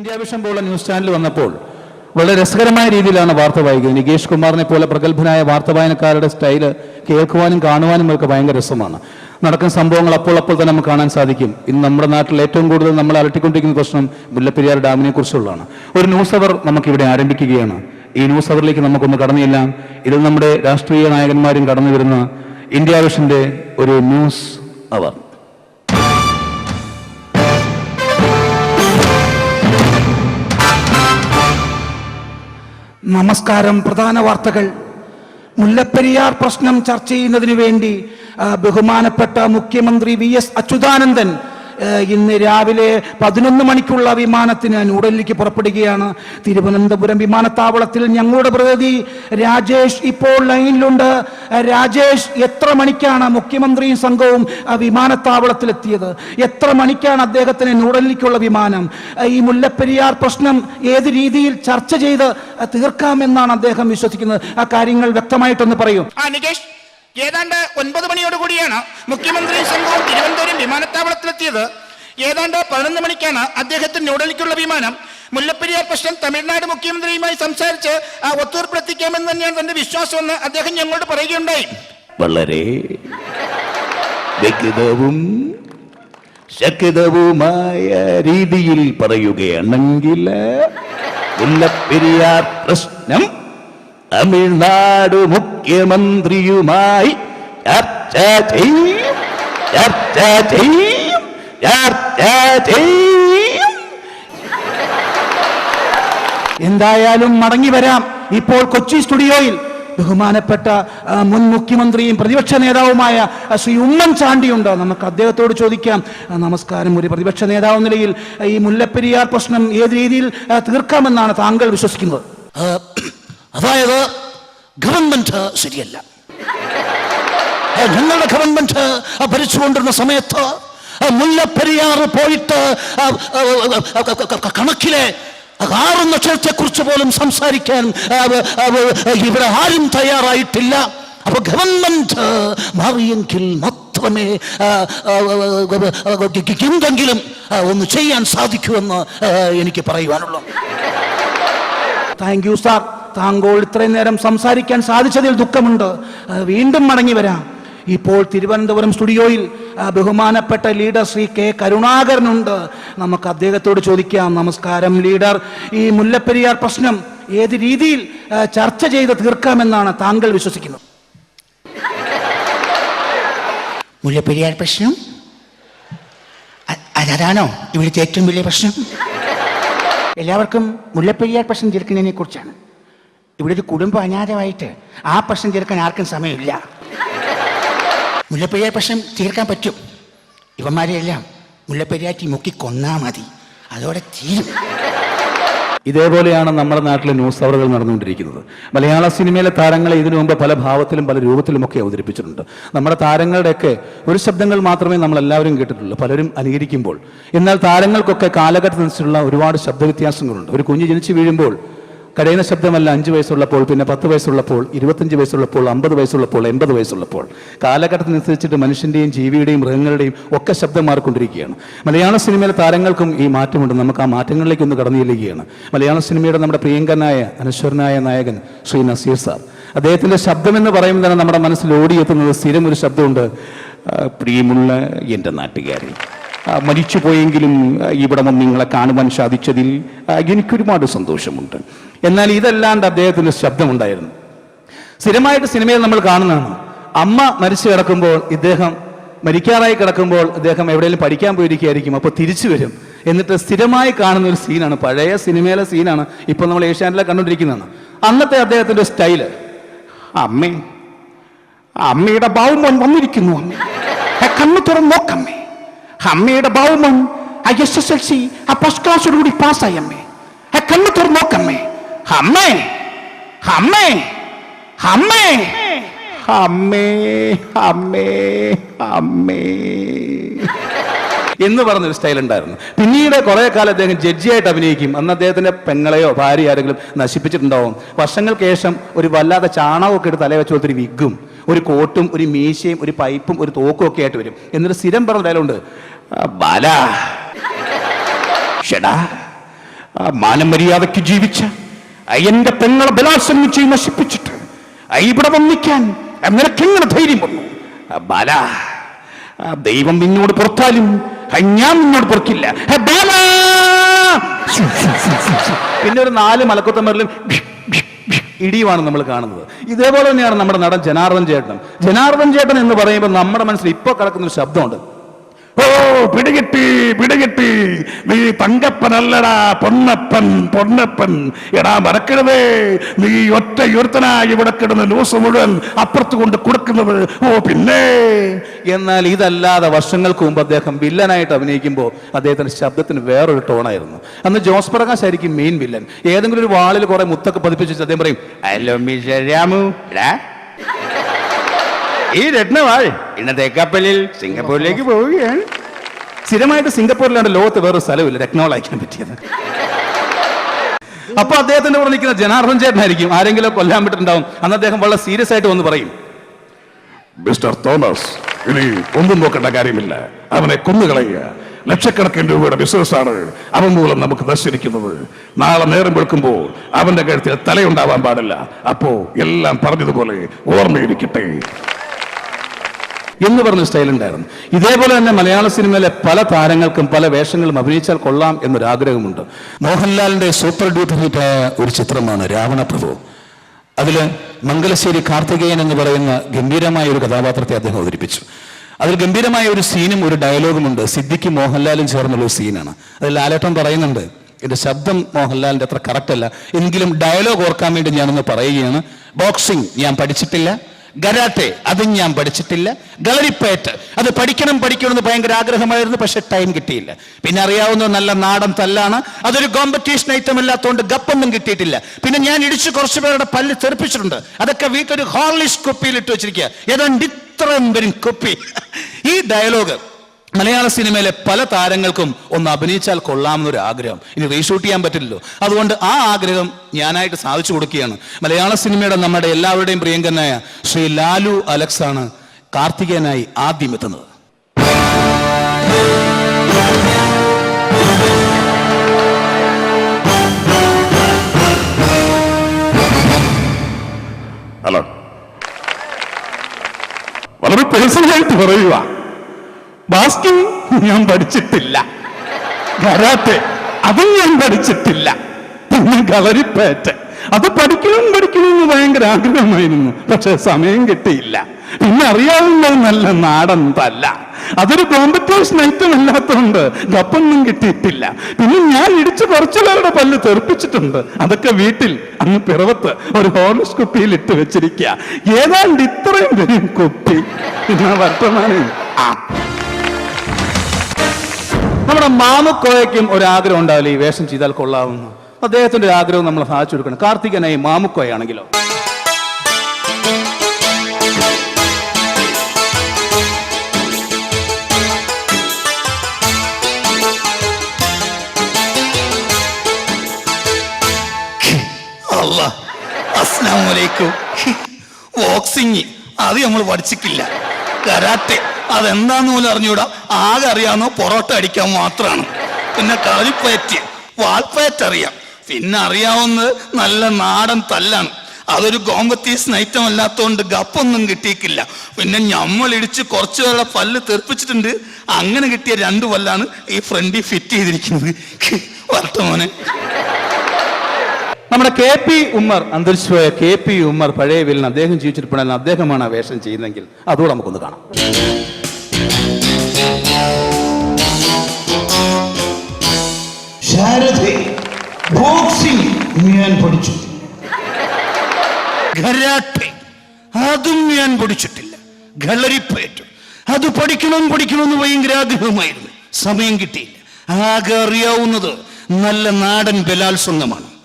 India vision പോലുള്ള news channel വന്നപ്പോൾ വളരെ രസകരമായ രീതിയിലാണ് വാർത്ത വായിക്കുന്നത്. നികേഷ് കുമാറിനെ പോലെ പ്രഗത്ഭനായ വാർത്ത വായനക്കാരുടെ സ്റ്റൈൽ കേൾക്കുവാനും കാണുവാനും ഒക്കെ ഭയങ്കര രസമാണ്. നടക്കുന്ന സംഭവങ്ങൾ അപ്പോൾ അപ്പോൾ തന്നെ നമുക്ക് കാണാൻ സാധിക്കും. ഇന്ന് നമ്മുടെ നാട്ടിൽ ഏറ്റവും കൂടുതൽ നമ്മൾ അലട്ടിക്കൊണ്ടിരിക്കുന്ന പ്രശ്നം മുല്ലപ്പെരിയാർ ഡാമിനെ കുറിച്ചുള്ളതാണ്. ഒരു ന്യൂസ് അവർ നമുക്ക് ഇവിടെ ആരംഭിക്കുകയാണ്. ഈ ന്യൂസ് അവറിലേക്ക് നമുക്കൊന്ന് കടന്നില്ല. ഇതിൽ നമ്മുടെ രാഷ്ട്രീയ നായകന്മാരും കടന്നു വരുന്ന ഇന്ത്യ വിഷന്റെ ഒരു ന്യൂസ് അവർ. നമസ്കാരം. പ്രധാന വാർത്തകൾ. മുല്ലപ്പെരിയാർ പ്രശ്നം ചർച്ച ചെയ്യുന്നതിന് വേണ്ടി ബഹുമാനപ്പെട്ട മുഖ്യമന്ത്രി വി എസ് അച്യുതാനന്ദൻ ഇന്ന് രാവിലെ പതിനൊന്ന് മണിക്കുള്ള വിമാനത്തിന് ന്യൂഡൽഹിക്ക് പുറപ്പെടുകയാണ്. തിരുവനന്തപുരം വിമാനത്താവളത്തിൽ ഞങ്ങളുടെ പ്രതിനിധി രാജേഷ് ഇപ്പോൾ ലൈനിലുണ്ട്. രാജേഷ് എത്ര മണിക്കാണ് മുഖ്യമന്ത്രിയും സംഘവും വിമാനത്താവളത്തിലെത്തിയത്? എത്ര മണിക്കാണ് അദ്ദേഹത്തിന് ന്യൂഡൽഹിക്കുള്ള വിമാനം? ഈ മുല്ലപ്പെരിയാർ പ്രശ്നം ഏത് രീതിയിൽ ചർച്ച ചെയ്ത് തീർക്കാമെന്നാണ് അദ്ദേഹം വിശ്വസിക്കുന്നത്? ആ കാര്യങ്ങൾ വ്യക്തമായിട്ടൊന്ന് പറയൂ. ഏതാണ്ട് ഒൻപത് മണിയോട് കൂടിയാണ് മുഖ്യമന്ത്രി വിമാനത്താവളത്തിലെത്തിയത് ഏതാണ്ട് പതിനൊന്ന് മണിക്കാണ് അദ്ദേഹത്തിന് ന്യൂഡൽഹിക്കുള്ള വിമാനം. മുല്ലപ്പെരിയാർ പ്രശ്നം തമിഴ്നാട് മുഖ്യമന്ത്രിയുമായി സംസാരിച്ച് ആ ഒത്തുതീർപ്പിലെത്തിക്കാമെന്ന് തന്നെയാണ് തന്റെ വിശ്വാസമെന്ന് അദ്ദേഹം ഞങ്ങളോട് പറയുകയുണ്ടായി. വളരെ വ്യക്തവും ശക്തവുമായ രീതിയിൽ പറയുകയാണെങ്കിൽ മുല്ലപ്പെരിയാർ പ്രശ്നം തമിഴ്നാട് മുഖ്യമന്ത്രിയുമായി ചർച്ച ചെയ്യും ചർച്ച ചെയ്യും ചർച്ച ചെയ്യും എന്തായാലും മടങ്ങി വരാം. ഇപ്പോൾ കൊച്ചി സ്റ്റുഡിയോയിൽ ബഹുമാനപ്പെട്ട മുൻ മുഖ്യമന്ത്രിയും പ്രതിപക്ഷ നേതാവുമായ ശ്രീ ഉമ്മൻചാണ്ടിയുണ്ട് നമുക്ക് അദ്ദേഹത്തോട് ചോദിക്കാം. നമസ്കാരം. ഒരു പ്രതിപക്ഷ നേതാവ് നിലയിൽ ഈ മുല്ലപ്പെരിയാർ പ്രശ്നം ഏത് രീതിയിൽ തീർക്കാമെന്നാണ് താങ്കൾ വിശ്വസിക്കുന്നത്? അതായത് ഗവൺമെന്റ് ശരിയല്ല. ഞങ്ങളുടെ ഗവൺമെന്റ് ഭരിച്ചുകൊണ്ടിരുന്ന സമയത്ത് മുല്ലപ്പെരിയാർ പോയിട്ട് കണക്കിലെ ആറ് ആ, ആ, ആ, കണക്കിലെ ആറുന്ന ക്ഷേത്രത്തെക്കുറിച്ച് പോലും സംസാരിക്കാൻ ഇവിടെ ആരും തയ്യാറായിട്ടില്ല അപ്പൊ ഗവൺമെന്റ് മാറിയെങ്കിൽ മാത്രമേ എന്തെങ്കിലും ഒന്ന് ചെയ്യാൻ സാധിക്കുമെന്ന് എനിക്ക് പറയുവാനുള്ളൂ താങ്ക് യു സാർ താങ്കൾ ഇത്രയും നേരം സംസാരിക്കാൻ സാധിച്ചതിൽ ദുഃഖമുണ്ട് വീണ്ടും മടങ്ങി വരാം ഇപ്പോൾ തിരുവനന്തപുരം സ്റ്റുഡിയോയിൽ ബഹുമാനപ്പെട്ട ലീഡർ ശ്രീ കെ കരുണാകരനുണ്ട്. നമുക്ക് അദ്ദേഹത്തോട് ചോദിക്കാം നമസ്കാരം ലീഡർ. ഈ മുല്ലപ്പെരിയാർ പ്രശ്നം ഏത് രീതിയിൽ ചർച്ച ചെയ്ത് തീർക്കാമെന്നാണ് താങ്കൾ വിശ്വസിക്കുന്നത്? മുല്ലപ്പെരിയാർ പ്രശ്നം? അതാണോ ഇവിടുത്തെ ഏറ്റവും വലിയ പ്രശ്നം? എല്ലാവർക്കും മുല്ലപ്പെരിയാർ പ്രശ്നം തീർക്കുന്നതിനെ കുറിച്ചാണ്. ഇവിടെ ഒരു കുടുംബം അനാഥമായിട്ട് ആ പ്രശ്നം തീർക്കാൻ ആർക്കും സമയമില്ല. മുല്ലപ്പെരിയാർ പ്രശ്നം തീർക്കാൻ പറ്റും. ഇവന്മാരെയെല്ലാം മുല്ലപ്പെരിയാറ്റി മുക്കി കൊന്നാ മതി. അതോടെ തീരും. ഇതേപോലെയാണ് നമ്മുടെ നാട്ടിലെ ന്യൂസ് അവറുകൾ നടന്നുകൊണ്ടിരിക്കുന്നത്. മലയാള സിനിമയിലെ താരങ്ങളെ ഇതിനു മുമ്പ് പല ഭാവത്തിലും പല രൂപത്തിലുമൊക്കെ അവതരിപ്പിച്ചിട്ടുണ്ട്. നമ്മുടെ താരങ്ങളുടെയൊക്കെ ഒരു ശബ്ദങ്ങൾ മാത്രമേ നമ്മൾ എല്ലാവരും കേട്ടിട്ടുള്ളൂ. പലരും അനുകരിക്കുമ്പോൾ. എന്നാൽ താരങ്ങൾക്കൊക്കെ കാലഘട്ടത്തിനനുസരിച്ചുള്ള ഒരുപാട് ശബ്ദ വ്യത്യാസങ്ങളുണ്ട് ഒരു കുഞ്ഞ് ജനിച്ചു വീഴുമ്പോൾ കരയുന്ന ശബ്ദമല്ല അഞ്ച് വയസ്സുള്ളപ്പോൾ പിന്നെ പത്ത് വയസ്സുള്ളപ്പോൾ ഇരുപത്തഞ്ച് വയസ്സുള്ളപ്പോൾ അമ്പത് വയസ്സുള്ളപ്പോൾ എൺപത് വയസ്സുള്ളപ്പോൾ. കാലഘട്ടത്തിനനുസരിച്ചിട്ട് മനുഷ്യന്റെയും ജീവിയുടെയും മൃഗങ്ങളുടെയും ഒക്കെ ശബ്ദം മാറിക്കൊണ്ടിരിക്കുകയാണ്. മലയാള സിനിമയിലെ താരങ്ങൾക്കും ഈ മാറ്റമുണ്ട്. നമുക്ക് ആ മാറ്റങ്ങളിലേക്ക് ഒന്ന് മലയാള സിനിമയുടെ നമ്മുടെ പ്രിയങ്കനായ അനശ്വരനായ നായകൻ ശ്രീ നസീർ സാർ. അദ്ദേഹത്തിന്റെ ശബ്ദമെന്ന് പറയുമ്പോൾ തന്നെ നമ്മുടെ മനസ്സിൽ ഓടിയെത്തുന്നത് സ്ഥിരം ഒരു ശബ്ദമുണ്ട് പ്രിയമുള്ള എന്റെ നാട്ടുകാരെ മരിച്ചുപോയെങ്കിലും പോയെങ്കിലും ഇവിടെ വന്ന് നിങ്ങളെ കാണുവാൻ സാധിച്ചതിൽ എനിക്കൊരുപാട് സന്തോഷമുണ്ട്. എന്നാൽ ഇതല്ലാണ്ട് അദ്ദേഹത്തിന് ശബ്ദമുണ്ടായിരുന്നു. സ്ഥിരമായിട്ട് സിനിമയിൽ നമ്മൾ കാണുന്നതാണ്. അമ്മ മരിച്ചു കിടക്കുമ്പോൾ ഇദ്ദേഹം മരിക്കാറായി കിടക്കുമ്പോൾ അദ്ദേഹം എവിടെയെങ്കിലും പഠിക്കാൻ പോയിരിക്കുകയായിരിക്കും അപ്പോൾ തിരിച്ചു വരും. എന്നിട്ട് സ്ഥിരമായി കാണുന്ന ഒരു സീനാണ്. പഴയ സിനിമയിലെ സീനാണ് ഇപ്പോൾ നമ്മൾ ഏഷ്യാനിലെ കണ്ടുകൊണ്ടിരിക്കുന്നതാണ്. അന്നത്തെ അദ്ദേഹത്തിന്റെ സ്റ്റൈൽ അമ്മേ അമ്മയുടെ ഭാവം വന്നിരിക്കുന്നു അമ്മേ. കണ്ണു തുറന്ന് നോക്കമ്മേ അമ്മയുടെ ബാവുമോൻ ആ എസ് എസ് എൽ സി ആ ഫസ്റ്റ് ക്ലാസ്സോടുകൂടി പാസ്സായി അമ്മേ. ആ കണ്ണു തുറന്ന് നോക്കമ്മേ അമ്മേ. അമ്മേ അമ്മേ അമ്മേ അമ്മേ അമ്മേ എന്ന് പറഞ്ഞൊരു സ്റ്റൈൽ ഉണ്ടായിരുന്നു. പിന്നീട് കുറെ കാലം അദ്ദേഹം ജഡ്ജിയായിട്ട് അഭിനയിക്കും. അന്ന് അദ്ദേഹത്തിന്റെ പെങ്ങളെയോ ഭാര്യ ആരെങ്കിലും നശിപ്പിച്ചിട്ടുണ്ടാവും. വർഷങ്ങൾക്ക് ശേഷം ഒരു വല്ലാതെ ചാണകമൊക്കെ എടുത്ത് തലയെ വെച്ച് കൊടുത്തൊരു വിഗും ഒരു കോട്ടും ഒരു മീശയും ഒരു പൈപ്പും ഒരു തോക്കും ഒക്കെ ആയിട്ട് വരും. എന്നൊരു സ്ഥിരം പറഞ്ഞ ഡയലോണ്ട് ബാല. ഷെടാ മാനമര്യാദയ്ക്ക് ജീവിച്ച അയ്യന്റെ പെങ്ങളെ ബലാത്സംഗം ചെയ്ത് നശിപ്പിച്ചിട്ട് ഇവിടെ വന്നിക്കാൻ നിനക്കെങ്ങനെ ധൈര്യം വന്നു? ബാല ദൈവം നിന്നോട് പുറത്താലും ഞാൻ നിന്നോട് പുറക്കില്ല. ബാല. പിന്നെ ഒരു നാല് മലക്കുത്തമ്മരിലും ഇടിയുമാണ് നമ്മൾ കാണുന്നത്. ഇതേപോലെ തന്നെയാണ് നമ്മുടെ നടൻ ജനാർദ്ദൻ ചേട്ടൻ ജനാർദ്ദൻ ചേട്ടൻ എന്ന് പറയുമ്പോൾ നമ്മുടെ മനസ്സിൽ ഇപ്പോൾ കിടക്കുന്ന ഒരു ശബ്ദമുണ്ട്. ഓ പിടികിട്ടി പിടികിട്ടി. നീ തങ്കപ്പനല്ലടാ പൊന്നപ്പൻ പൊന്നപ്പൻ. എടാ മറക്കരുതേ. നീ ഒറ്റ യുരുത്തനായി ഇവിടെ കിടന്ന് ന്യൂസ് മുഴുവൻ അപ്പുറത്ത് കൊണ്ട് കൊടുക്കുന്നത്. ഓ പിന്നെ. എന്നാൽ ഇതല്ലാതെ വർഷങ്ങൾക്ക് മുമ്പ് അദ്ദേഹം വില്ലനായിട്ട് അഭിനയിക്കുമ്പോൾ അദ്ദേഹത്തിന്റെ ശബ്ദത്തിന് വേറൊരു ടോണായിരുന്നു. അന്ന് ജോസ് പ്രകാശ് ആയിരിക്കും മെയിൻ വില്ലൻ ഏതെങ്കിലും ഒരു വാളിൽ കുറെ മുത്തൊക്കെ പതിപ്പിച്ച് അദ്ദേഹം പറയും ഹലോ മിഷ രാമു. ഈ രത്നവാൾ ഇന്നത്തെ കപ്പലിൽ സിംഗപ്പൂരിലേക്ക് പോവുകയാണ്. സ്ഥിരമായിട്ട് സിംഗപ്പൂരിലാണ് ലോകത്ത് വേറൊരു സ്ഥലമില്ല രത്നോൾ അയക്കാൻ പറ്റിയത്. അപ്പൊ അദ്ദേഹത്തിന്റെ കൂടെ നിൽക്കുന്ന ജനാർദ്ദൻ ചേട്ടനായിരിക്കും. ആരെങ്കിലും കൊല്ലാൻ പറ്റുന്നുണ്ടാവും അന്ന് അദ്ദേഹം വളരെ സീരിയസ് ആയിട്ട് വന്ന് പറയും. മിസ്റ്റർ തോമസ് ഇനി ഒന്നും നോക്കേണ്ട കാര്യമില്ല. അവനെ കൊന്നുകളയുക. ലക്ഷക്കണക്കിന് രൂപയുടെ ബിസിനസ്സാണ് അവൻ മൂലം നമുക്ക് ദർശിക്കുന്നത് നാളെ നേരം വെളുക്കുമ്പോൾ അവന്റെ കഴുത്തിൽ തലയുണ്ടാവാൻ പാടില്ല. അപ്പോ എല്ലാം പറഞ്ഞതുപോലെ ഓർമ്മയിരിക്കട്ടെ എന്ന് പറഞ്ഞ സ്റ്റൈൽ ഉണ്ടായിരുന്നു ഇതേപോലെ തന്നെ മലയാള സിനിമയിലെ പല താരങ്ങൾക്കും പല വേഷങ്ങളും അഭിനയിച്ചാൽ കൊള്ളാം എന്നൊരാഗ്രഹമുണ്ട്. മോഹൻലാലിന്റെ സൂപ്പർ ഡ്യൂട്ടി ഹിറ്റായ ഒരു ചിത്രമാണ് രാവണപ്രഭു. അതിൽ മംഗലശ്ശേരി കാർത്തികേയൻ എന്ന് പറയുന്ന ഗംഭീരമായ ഒരു കഥാപാത്രത്തെ അദ്ദേഹം അവതരിപ്പിച്ചു. അതിൽ ഗംഭീരമായ ഒരു സീനും ഒരു ഡയലോഗുമുണ്ട്. സിദ്ദിഖ് മോഹൻലാലും ചേർന്നുള്ള ഒരു സീനാണ്. അതിൽ ലാലേട്ടൻ പറയുന്നുണ്ട് എന്റെ ശബ്ദം മോഹൻലാലിന്റെ അത്ര അല്ല. എങ്കിലും ഡയലോഗ് ഓർക്കാൻ വേണ്ടി ഞാനൊന്ന് പറയുകയാണ്. ബോക്സിംഗ് ഞാൻ പഠിച്ചിട്ടില്ല. ഗരാട്ടെ അതും ഞാൻ പഠിച്ചിട്ടില്ല. ഗളരിപ്പയറ്റ് അത് പഠിക്കണം പഠിക്കണമെന്ന് ഭയങ്കര ആഗ്രഹമായിരുന്നു പക്ഷെ ടൈം കിട്ടിയില്ല. പിന്നെ അറിയാവുന്ന നല്ല നാടൻ തല്ലാണ്. അതൊരു കോമ്പറ്റീഷൻ ഐറ്റം ഇല്ലാത്തതുകൊണ്ട് ഗപ്പൊന്നും കിട്ടിയിട്ടില്ല. പിന്നെ ഞാൻ ഇടിച്ച് കുറച്ച് പേരുടെ പല്ല് തെറിപ്പിച്ചിട്ടുണ്ട്. അതൊക്കെ വീട്ടിൽ ഹോർലിഷ് കുപ്പിയിൽ ഇട്ട് വെച്ചിരിക്കുക. ഏതാണ്ട് ഇത്രയും പേരും കുപ്പി. ഈ ഡയലോഗ് മലയാള സിനിമയിലെ പല താരങ്ങൾക്കും ഒന്ന് അഭിനയിച്ചാൽ കൊള്ളാമെന്നൊരു ആഗ്രഹം. ഇനി റീഷൂട്ട് ചെയ്യാൻ പറ്റില്ലല്ലോ. അതുകൊണ്ട് ആ ആഗ്രഹം ഞാനായിട്ട് സാധിച്ചു കൊടുക്കുകയാണ്. മലയാള സിനിമയുടെ നമ്മുടെ എല്ലാവരുടെയും പ്രിയങ്കനായ ശ്രീ ലാലു അലക്സ് ആണ് കാർത്തികേയനായി ആദ്യം എത്തുന്നത്. ഹലോ. വളരെ പേഴ്സണലായിട്ട് പറയുക ബാസ്കിങ് ഞാൻ പഠിച്ചിട്ടില്ല. കരാട്ടെ അതും ഞാൻ പഠിച്ചിട്ടില്ല. പിന്നെ കളരിപ്പേറ്റ് അത് പഠിക്കണം പഠിക്കണമെന്ന് ഭയങ്കര ആഗ്രഹമായിരുന്നു. പക്ഷെ സമയം കിട്ടിയില്ല. പിന്നെ അറിയാവുന്ന നല്ല നാടൻ തല്ല. അതൊരു കോമ്പറ്റീഷൻ ഐറ്റം അല്ലാത്തതുകൊണ്ട് കപ്പൊന്നും കിട്ടിയിട്ടില്ല. പിന്നെ ഞാൻ ഇടിച്ച് കുറച്ചു പേരുടെ പല്ല് തെറിപ്പിച്ചിട്ടുണ്ട്. അതൊക്കെ വീട്ടിൽ അങ്ങ് പിറവത്ത് ഒരു ഹോർലിക്സ് കുപ്പിയിൽ ഇട്ട് വെച്ചിരിക്കുക. ഏതാണ്ട് ഇത്രയും വരും കുപ്പി. പിന്നെ വർത്തമാനം ആ. നമ്മുടെ മാമുക്കോയയ്ക്കും ഒരു ആഗ്രഹം ഉണ്ടാവില്ല ഈ വേഷം ചെയ്താൽ കൊള്ളാവുന്നു? അദ്ദേഹത്തിന്റെ ആഗ്രഹം നമ്മൾ സാധിച്ചു കൊടുക്കണം. കാർത്തികനായി മാമുക്കോയാണെങ്കിലോ? അസ്ലാമലൈക്കും ബോക്സിങ് അത് നമ്മൾ പഠിച്ചിട്ടില്ല. കരാട്ടെ. അതെന്താന്ന് പോലും അറിഞ്ഞൂടാ. ആകെ അറിയാവുന്ന പൊറോട്ട അടിക്കാൻ മാത്രമാണ് പിന്നെ കളിപ്പയറ്റ് വാൽപ്പേറ്റ് അറിയാം. പിന്നെ അറിയാവുന്നത് നല്ല നാടൻ തല്ലാണ്. അതൊരു കോമ്പറ്റീഷൻ നൈറ്റം അല്ലാത്തതുകൊണ്ട് ഗപ്പൊന്നും കിട്ടിയിട്ടില്ല. പിന്നെ ഞമ്മൾ ഇടിച്ച് കുറച്ചു പേരുടെ പല്ല് തെറിപ്പിച്ചിട്ടുണ്ട്. അങ്ങനെ കിട്ടിയ രണ്ട് പല്ലാണ് ഈ ഫ്രണ്ടി ഫിറ്റ് ചെയ്തിരിക്കുന്നത്. വർത്തമാനെ നമ്മുടെ കെ പി ഉമ്മർ അന്തരിച്ചുപോയ കെ പി ഉമ്മർ പഴയ വില്ലൻ അദ്ദേഹം ജീവിച്ചിരിപ്പണെന്ന് അദ്ദേഹമാണ് ആ വേഷം ചെയ്യുന്നതെങ്കിൽ അതുകൂടെ നമുക്കൊന്ന് കാണാം. ശാരദേ ബോക്സിംഗ് ഞാൻ പഠിച്ചു. അതും ഞാൻ പഠിച്ചിട്ടില്ല. കളരിപ്പയറ്റ് അത് പഠിക്കണം പഠിക്കണമെന്ന് ഭയങ്കര ആഗ്രഹമായിരുന്നു. സമയം കിട്ടിയില്ല. ആകെ അറിയാവുന്നത് നല്ല നാടൻ ബലാത്സംഗമാണ്.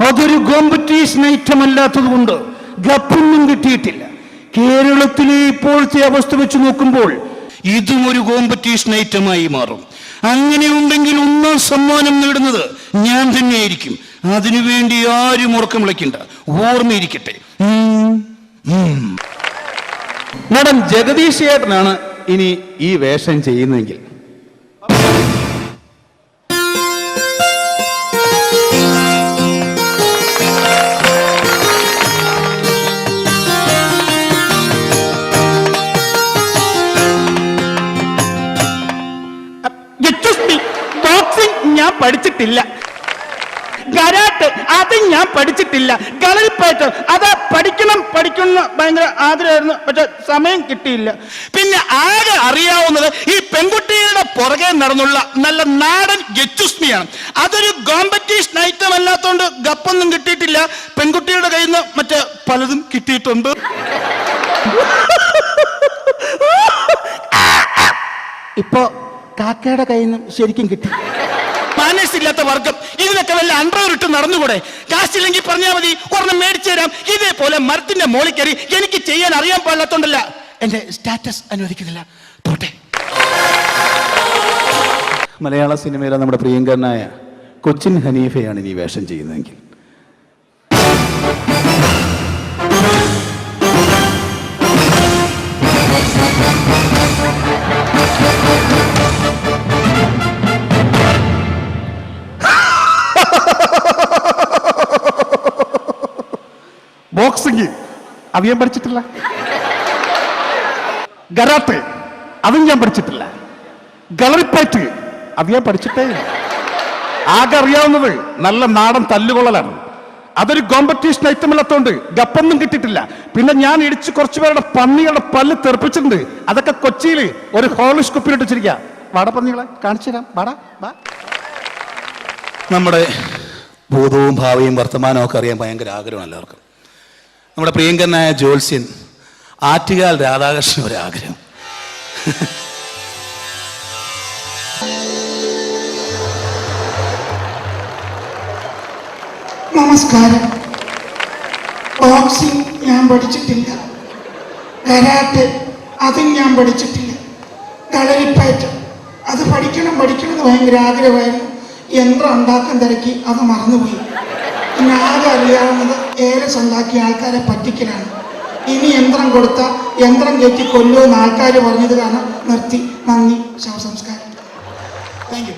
അതൊരു കോമ്പറ്റീഷൻ ഐറ്റം അല്ലാത്തത് കൊണ്ട് ഗപ്പൊന്നും കിട്ടിയിട്ടില്ല. കേരളത്തിലെ ഇപ്പോഴത്തെ അവസ്ഥ വെച്ച് നോക്കുമ്പോൾ ഇതും ഒരു കോമ്പറ്റീഷൻ ഐറ്റമായി മാറും. അങ്ങനെ ഉണ്ടെങ്കിൽ ഒന്നാം സമ്മാനം നേടുന്നത് ഞാൻ തന്നെയായിരിക്കും. അതിനുവേണ്ടി ആരും ഉറക്കം വിളിക്കണ്ട. ഓർമ്മയിരിക്കട്ടെ. മേഡം ജഗദീഷ് ചേട്ടനാണ് ഇനി ഈ വേഷം ചെയ്യുന്നതെങ്കിൽ. പഠിച്ചിട്ടില്ല. കരാട്ട് അത് ഞാൻ പഠിച്ചിട്ടില്ല. കളരിപ്പയറ്റ് അത് പഠിക്കണം പഠിക്കണം ഭയങ്കര ആഗ്രഹമായിരുന്നു. പക്ഷെ സമയം കിട്ടിയില്ല. പിന്നെ ആകെ അറിയാവുന്നത് ഈ പെൺകുട്ടികളുടെ പുറകെ നടന്നുള്ള നല്ല നാടൻ ഗച്ചുസ്മിയാണ്. അതൊരു കോമ്പറ്റീഷൻ ഐറ്റം അല്ലാത്തതുകൊണ്ട് ഗപ്പൊന്നും കിട്ടിയിട്ടില്ല. പെൺകുട്ടികളുടെ കയ്യിൽ നിന്ന് മറ്റേ പലതും കിട്ടിയിട്ടുണ്ട്. ഇപ്പോ കാക്കയുടെ കയ്യിൽ നിന്നും ശരിക്കും കിട്ടി. മാനേഴ്സ് ഇല്ലാത്ത വർഗം. ഇതിനൊക്കെ വല്ല അണ്ടർ ഇട്ട് നടന്നുകൂടെ? കാശില്ലെങ്കിൽ പറഞ്ഞാൽ മതി. ഒരെണ്ണം മേടിച്ചു തരാം. ഇതേപോലെ മരത്തിന്റെ മോളിൽ കയറി എനിക്ക് ചെയ്യാൻ അറിയാൻ പാടില്ലാത്തോണ്ടല്ല. എന്റെ സ്റ്റാറ്റസ് അനുവദിക്കുന്നില്ല. പോട്ടെ. മലയാള സിനിമയിലെ നമ്മുടെ പ്രിയങ്കരനായ കൊച്ചിൻ ഹനീഫയാണ് ഇനി വേഷം ചെയ്യുന്നതെങ്കിൽ. ബോക്സിങ് അത് ഞാൻ പഠിച്ചിട്ടില്ല. കരാട്ടെ അതും ഞാൻ പഠിച്ചിട്ടില്ല. കളറിപ്പയറ്റ് അത് ഞാൻ പഠിച്ചിട്ടേ. ആകെ അറിയാവുന്നത് നല്ല നാടൻ തല്ലുകൊള്ളലാണ്. അതൊരു കോമ്പറ്റീഷൻ ഐറ്റം അല്ലാത്തോണ്ട് ഗപ്പൊന്നും കിട്ടിയിട്ടില്ല. പിന്നെ ഞാൻ ഇടിച്ച് കുറച്ചു പേരുടെ പന്നികളുടെ പല്ല് തെറിപ്പിച്ചിട്ടുണ്ട്. അതൊക്കെ കൊച്ചിയിൽ ഒരു ഹോളിഷ് വെച്ചിരിക്കുക വാട പന്നികളെ കാണിച്ചു തരാം. വാടാ വാ. നമ്മുടെ ഭൂതവും ഭാവിയും വർത്തമാനവും ഒക്കെ അറിയാൻ ഭയങ്കര ആഗ്രഹമാണ് എല്ലാവർക്കും. നമ്മുടെ പ്രിയങ്കരനായ ജോത്സ്യൻ ആറ്റുകാൽ രാധാകൃഷ്ണൻ ഒരാഗ്രഹം. നമസ്കാരം. ബോക്സിംഗ് ഞാൻ പഠിച്ചിട്ടില്ല. കരാട്ടെ അതും ഞാൻ പഠിച്ചിട്ടില്ല. കളരിപ്പയറ്റ്. അത് പഠിക്കണം പഠിക്കണം എന്ന് ഭയങ്കര ആഗ്രഹമായിരുന്നു. യന്ത്രം ഉണ്ടാക്കാൻ തിരക്കി അത് മറന്നുപോയി. പിന്നെ ആകെ അറിയാവുന്നത് ഏലസ് ഉണ്ടാക്കിയ ആൾക്കാരെ പറ്റിക്കലാണ്. ഇനി യന്ത്രം കൊടുത്ത യന്ത്രം കയറ്റി കൊല്ലുമെന്ന് ആൾക്കാർ പറഞ്ഞത് കാരണം നിർത്തി. നന്ദി. ശവസംസ്കാരം. Thank you